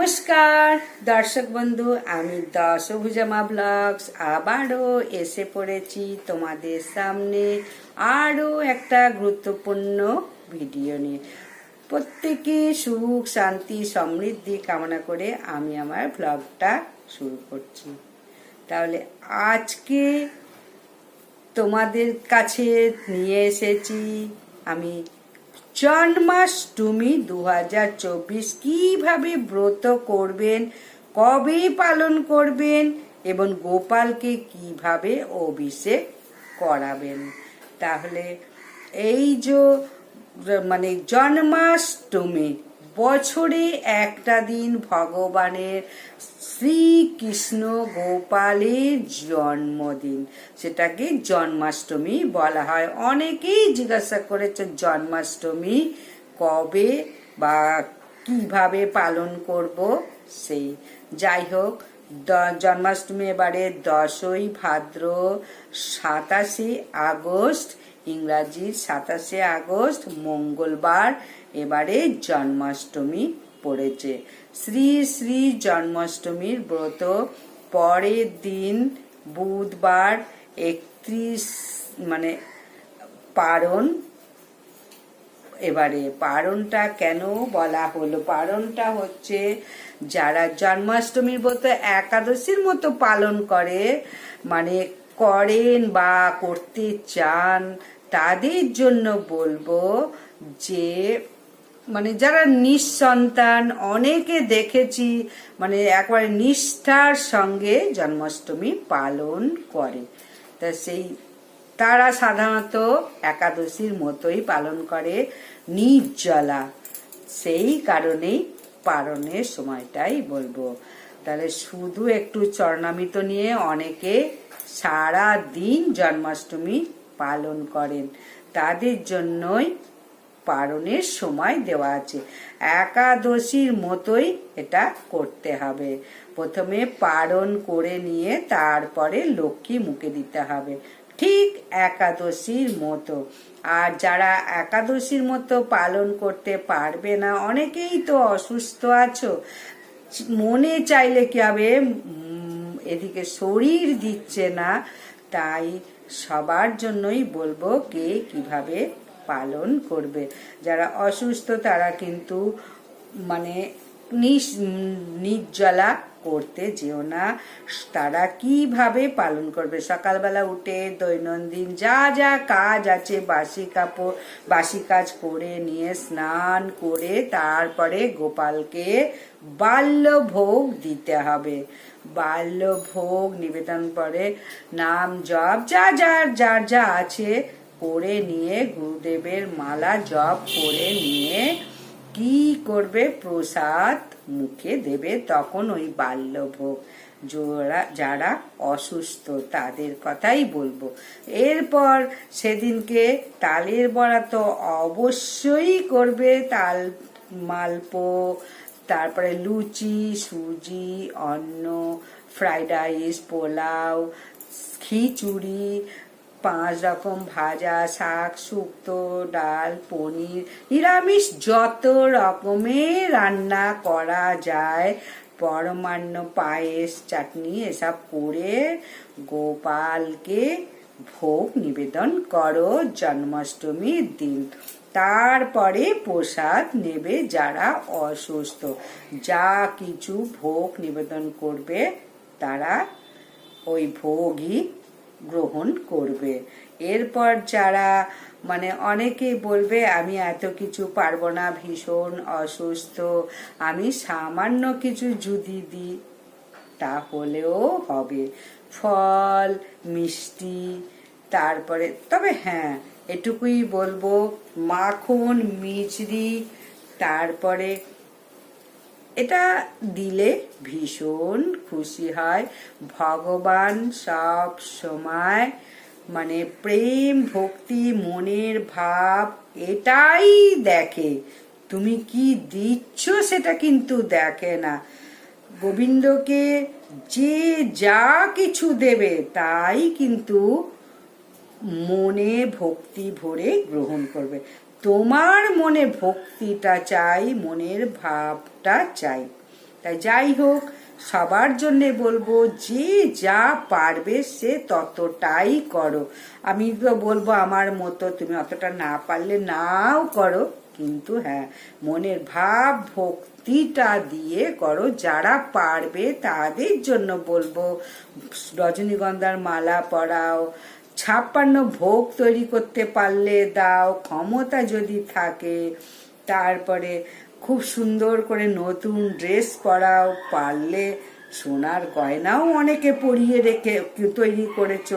নমস্কার, দর্শক বন্ধু, আমি দশভুজামা ব্লগস। আবারও এসে পড়েছি তোমাদের সামনে আরও একটা গুরুত্বপূর্ণ ভিডিও নিয়ে। প্রত্যেকে সুখ, শান্তি, সমৃদ্ধি কামনা করে আমি আমার ব্লগটা শুরু করছি। তাহলে আজকে তোমাদের কাছে নিয়ে এসেছি আমি জন্মাষ্টমী দু হাজার চব্বিশ কীভাবে ব্রত করবেন, কবে পালন করবেন এবং গোপালকে কীভাবে অভিষেক করাবেন? তাহলে এই যে মানে জন্মাষ্টমী বছরে একটা দিন ভগবানের শ্রীকৃষ্ণ গোপালের জন্মদিন। সেটাকে জন্মাষ্টমী বলা হয়। অনেকেই জিজ্ঞাসা করেছে, জন্মাষ্টমী কবে বা কীভাবে পালন করব সেই যাই হোক জন্মাষ্টমী এবারে দশই ভাদ্র সাতাশে আগস্ট ইংরাজির সাতাশে আগস্ট, মঙ্গলবার, এবারে জন্মাষ্টমী পড়েছে। শ্রী শ্রী জন্মাষ্টমীর ব্রত। পরের দিন বুধবার একত্রিশ মানে পারণ। এবারে পারণটা কেন বলা হলো? পারণটা হচ্ছে যারা জন্মাষ্টমীর ব্রত একাদশীর মতো পালন করে মানে করেন বা করতে চান তাদের জন্য বলব যে মানে যারা নিঃসন্তান, অনেকে দেখেছি মানে একবারে নিষ্ঠার সঙ্গে জন্মাষ্টমী পালন করে। তা সেই, তারা সাধারণত একাদশীর মতোই পালন করে, নির্জলা। সেই কারণেই পালনের সময়টাই বলব। তাহলে শুধু একটু চরণামিত নিয়ে অনেকে সারা দিন জন্মাষ্টমী পালন করেন। তাদের জন্যই পালনের সময় দেওয়া আছে। একাদশীর মতোই এটা করতে হবে। প্রথমে পালন করে নিয়ে তারপরে লক্ষ্মী মুখে দিতে হবে। ঠিক একাদশীর মতো। আর যারা একাদশীর মতো পালন করতে পারবে না, অনেকেই তো অসুস্থ আছো। মনে চাইলে কি হবে? এদিকে শরীর দিচ্ছে না, তাই সবার জন্যই বলব কে কীভাবে পালন করবে। যারা অসুস্থ, তারা কিন্তু মানে নিস- নির্জলা করতে যেও না। তারা কীভাবে পালন করবে? সকালবেলা উঠে দৈনন্দিন যা যা কাজ আছে, বাসি কাপড়, বাসি কাজ করে নিয়ে স্নান করে তারপরে গোপালকে বাল্যভোগ দিতে হবে। বাল্যভোগ নিবেদন করে, নাম জপ, যা যার যার যা আছে করে নিয়ে, গুরুদেবের মালা জপ করে নিয়ে কি করবে? প্রসাদ মুখে দেবে তখন ওই বাল্যভোগ। যারা যারা অসুস্থ তাদের কথাই বলব। এরপর সেদিনকে তালের বড়া তো অবশ্যই করবে, তাল মালপো তারপরে লুচি, সুজি, অন্ন ফ্রাইড রাইস পোলাও, খিচুড়ি, পাঁচ রকম ভাজা, শাক, শুক্তো, ডাল, পনির, নিরামিষ যত রকমের রান্না করা যায়, পরমান্ন পায়েস, চাটনি, এসব করে গোপালকে ভোগ নিবেদন করো জন্মাষ্টমীর দিন। তারপরে প্রসাদ নেবে যারা অসুস্থ। যা কিছু ভোগ নিবেদন করবে, তারা ওই ভোগই গ্রহণ করবে। এরপর যারা মানে অনেকেই বলবে, আমি এত কিছু পারব না, ভীষণ অসুস্থ। আমি সামান্য কিছু যদি দিই, তাহলেও হবে। ফল, মিষ্টি তারপরে, তবে হ্যাঁ এটুকুই বলব, মাখন মিচড়ি তারপরে এটা দিলে ভীষণ খুশি হয়। ভগবান সব সময় মানে প্রেম, ভক্তি, মনের ভাব এটাই দেখে। তুমি কি দিচ্ছ সেটা কিন্তু দেখে না। গোবিন্দকে যে যা কিছু দেবে তাই কিন্তু মনে ভক্তি ভরে গ্রহণ করবে। তোমার মনে ভক্তিটা চাই, মনের ভাবটা চাই। তাই যাই হোক, সবার জন্যে বলব, যে যা পারবে সে ততটাই করো। আমি তো বলব আমার মতো, তুমি অতটা না পারলে নাও করো। কিন্তু হ্যাঁ মনের ভাব, ভক্তিটা দিয়ে করো। যারা পারবে তাদের জন্য বলব, রজনীগন্ধার মালা পরাও ছাপ্পান্ন ভোগ তৈরি করতে পারলে দাও, ক্ষমতা যদি থাকে, তারপরে খুব সুন্দর করে নতুন ড্রেস পরাও, পারলে সোনার গয়নাও অনেকে পরিয়ে রেখে তৈরি করেছ।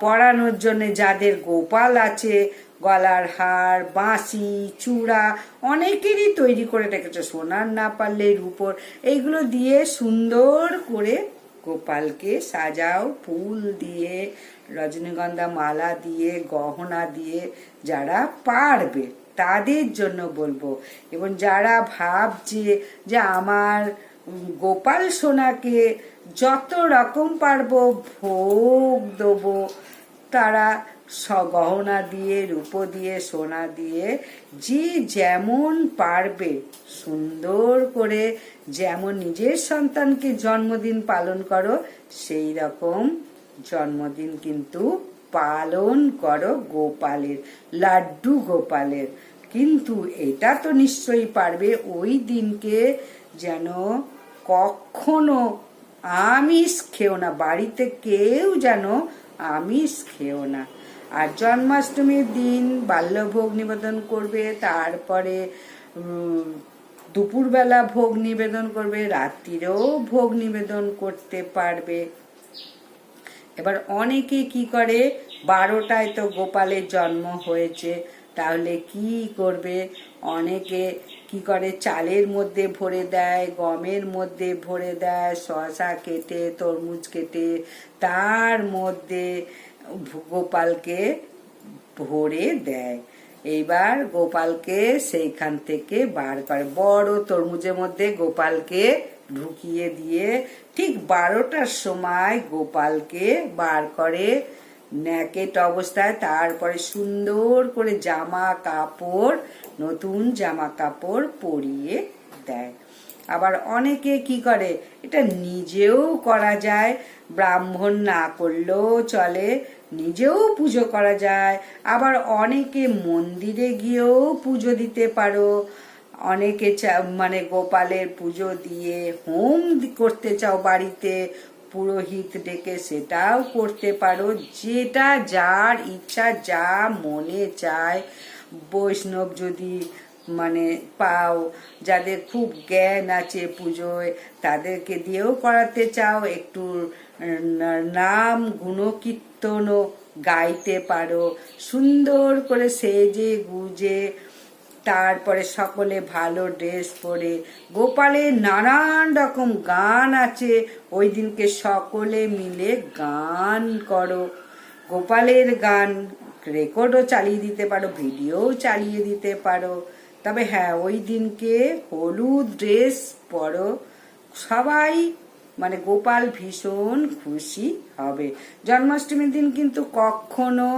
পরানোর জন্য যাদের গোপাল আছে, গলার হার, বাঁশি, চূড়া, অনেকেরই তৈরি করে রেখেছো। সোনার না পারলে রূপোর, এইগুলো দিয়ে সুন্দর করে গোপালকে সাজাও, ফুল দিয়ে রজনীগন্ধা মালা দিয়ে, গহনা দিয়ে যারা পারবে, তাদের জন্য বলব। এবং যারা ভাবছে যে আমার গোপাল সোনাকে যত রকম পারব ভোগ দেবো, তারা স- গহনা দিয়ে, রূপো দিয়ে, সোনা দিয়ে, যে যেমন পারবে সুন্দর করে, যেমন নিজের সন্তানকে জন্মদিন পালন করো, সেই রকম জন্মদিন কিন্তু পালন করো গোপালের, লাড্ডু গোপালের। কিন্তু এটা তো নিশ্চয়ই পারবে ওই দিনকে যেন কখনো আমিষ খেও না, বাড়িতে কেউ যেন আমিষ খেও না। আর জন্মাষ্টমীর দিন বাল্যভোগ নিবেদন করবে, তারপরে দুপুরবেলা ভোগ নিবেদন করবে, রাত্রিরেও ভোগ নিবেদন করতে পারবে। এবার অনেকে কি করে? বারোটায় তো গোপালের জন্ম হয়েছে, তাহলে কি করবে? অনেকে কি করে? চালের মধ্যে ভরে দেয়, গমের মধ্যে ভরে দেয় শশা কেটে, তরমুজ কেটে, তার মধ্যে গোপালকে ভরে দেয়। এইবার গোপালকে সেইখান থেকে বার করে। বড় তরমুজের মধ্যে গোপালকে ঢুকিয়ে দিয়ে ঠিক বারোটার সময় গোপালকে বার করে ন্যাকেট অবস্থায় তারপরে সুন্দর করে জামা কাপড়, নতুন জামা কাপড় পরিয়ে দেয়। আবার অনেকে কি করে, এটা নিজেও করা যায়, ব্রাহ্মণ না করলেও চলে, নিজেও পুজো করা যায়। আবার অনেকে মন্দিরে গিয়েও পুজো দিতে পারো। অনেকে মানে গোপালের পুজো দিয়ে হোম করতে চাও বাড়িতে, পুরোহিত ডেকে সেটাও করতে পারো। যেটা যার ইচ্ছা, যা মনে চায়। বৈষ্ণব যদি মানে পাও, যাদের খুব জ্ঞান আছে পুজোয়, তাদেরকে দিয়েও করাতে চাও। একটু নাম গুণকীর্তনও গাইতে পারো। সুন্দর করে সেজে গুজে তারপরে সকলে ভালো ড্রেস পরে গোপালের নানান রকম গান আছে। ওই দিনকে সকলে মিলে গান করো। গোপালের গান রেকর্ডও চালিয়ে দিতে পারো, ভিডিওও চালিয়ে দিতে পারো। তবে হ্যাঁ ওই দিনকে হলুদ ড্রেস পরো। সবাই মানে গোপাল ভীষণ খুশি হবে। জন্মাষ্টমীর দিন কিন্তু কখনো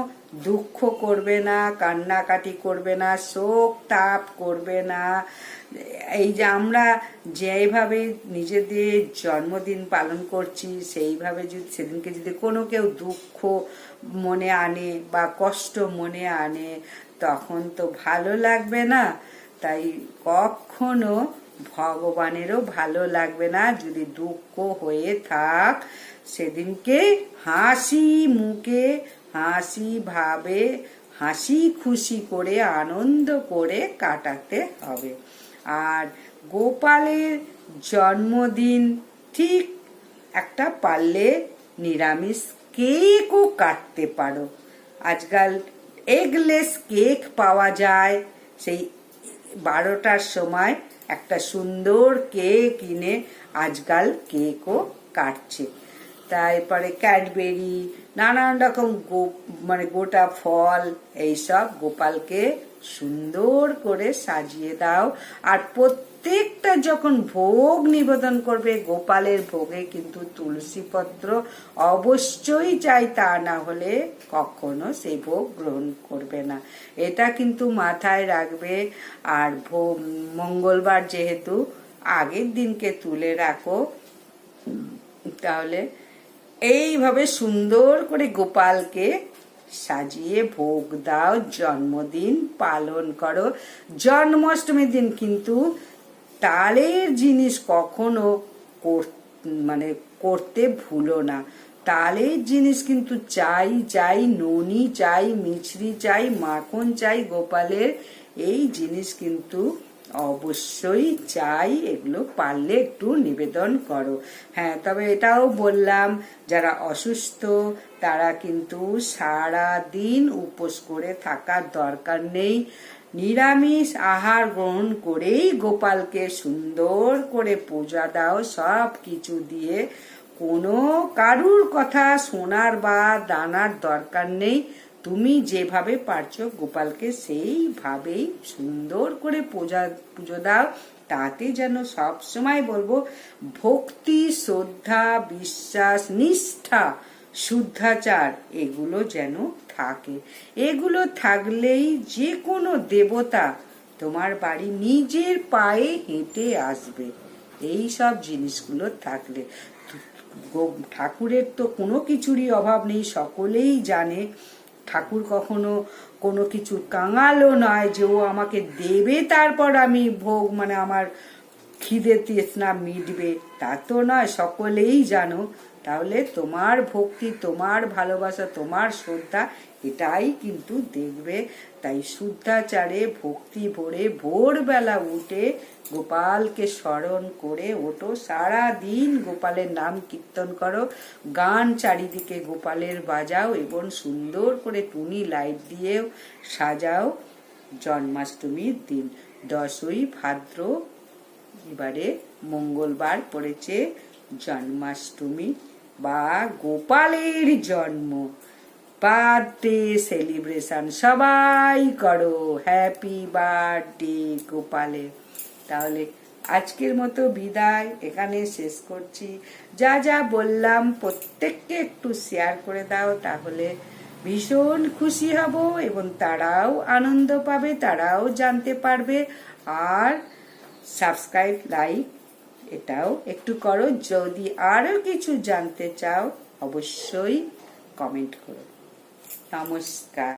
দুঃখ করবে না, কান্নাকাটি করবে না, শোক তাপ করবে না। এই যে আমরা যেভাবে নিজেদের জন্মদিন পালন করছি, সেইভাবে যদি সেদিনকে যদি কোনো কেউ দুঃখ মনে আনে বা কষ্ট মনে আনে, তখন তো ভালো লাগবে না। তাই কখনো ভগবানেরও ভালো লাগবে না। যদি দুঃখ হয়ে থাক, সেদিনকে হাসি মুখে হাসি ভাবে হাসি খুশি করে, আনন্দ করে কাটাতে হবে। আর গোপালের জন্মদিন ঠিক একটা পারলে নিরামিষ কেকও কাটতে পারো। আজকাল এগলেস কেক পাওয়া যায়। সেই বারোটার সময় একটা সুন্দর কেক কিনে আজকাল কেকও কাটছে। তারপরে ক্যাডবেরি, নানান রকম মানে গোটা ফল এইসব গোপালকে সুন্দর করে সাজিয়ে দাও। আর প্রত্যেকটা যখন ভোগ নিবেদন করবে, গোপালের ভোগে কিন্তু তুলসী পত্র অবশ্যই চাই, তা না হলে কখনো সেই ভোগ গ্রহণ করবে না। এটা কিন্তু মাথায় রাখবে। আর ভোগ, মঙ্গলবার যেহেতু আগের দিনকে তুলে রাখো, তাহলে এইভাবে সুন্দর করে গোপালকে সাজিয়ে ভোগ দাও, জন্মদিন পালন করো। জন্মাষ্টমীর দিন কিন্তু তালের জিনিস কখনো মানে করতে ভুলো না। তালের জিনিস কিন্তু চাই চাই ননি, চাই মিছরি, চাই মাখন, চাই গোপালের। এই জিনিস কিন্তু অবশ্যই চাই এগুলো পারলে একটু নিবেদন করো। হ্যাঁ তবে এটাও বললাম, যারা অসুস্থ, তারা কিন্তু সারা দিন উপোস করে থাকার দরকার নেই। নিরামিষ আহার গ্রহণ করেই গোপালকে সুন্দর করে পূজা দাও, সব কিছু দিয়ে। কোনো কারুর কথা শোনার বা দানার দরকার নেই। তুমি যেভাবে পারছ গোপালকে সেইভাবেই সুন্দর করে পূজা, পুজো দাও। তাতে যেন সব সময় বলব, ভক্তি, শ্রদ্ধা, বিশ্বাস, নিষ্ঠা, শুদ্ধাচার, এগুলো যেন থাকে। এগুলো থাকলেই যে কোনো দেবতা তোমার বাড়ি নিজের পায়ে হেঁটে আসবে। এই সব জিনিসগুলো থাকলে। ঠাকুরের তো কোনো কিছুরই অভাব নেই, সকলেই জানে। ঠাকুর কখনো কোনো কিছু কাঙালও নয় যে ও আমাকে দেবে, তারপর আমি ভোগ মানে আমার খিদে তৃষ্ণা মিটবে। তা তো নয়, সকলেই জানো তাহলে তোমার ভক্তি, তোমার ভালোবাসা, তোমার শ্রদ্ধা, এটাই কিন্তু দেখবে। তাই শুদ্ধাচারে ভক্তি ভরে ভোরবেলা উঠে গোপালকে স্মরণ করে ওঠো। সারা দিন গোপালের নাম কীর্তন করো। গান চারিদিকে গোপালের বাজাও এবং সুন্দর করে টুনি লাইট দিয়েও সাজাও জন্মাষ্টমীর দিন। দশই ভাদ্র এবারে মঙ্গলবার পড়েছে জন্মাষ্টমী। বা গোপালের জন্ম। বার্থডে সেলিব্রেশন সবাই করো। হ্যাপি বার্থডে গোপালের তাহলে আজকের মতো বিদায়, এখানে শেষ করছি। যা যা বললাম, প্রত্যেককে একটু শেয়ার করে দাও, তাহলে ভীষণ খুশি হব এবং তারাও আনন্দ পাবে, তারাও জানতে পারবে। আর সাবস্ক্রাইব লাইক এটাও একটু করো। যদি আরও কিছু জানতে চাও অবশ্যই কমেন্ট করো। নমস্কার।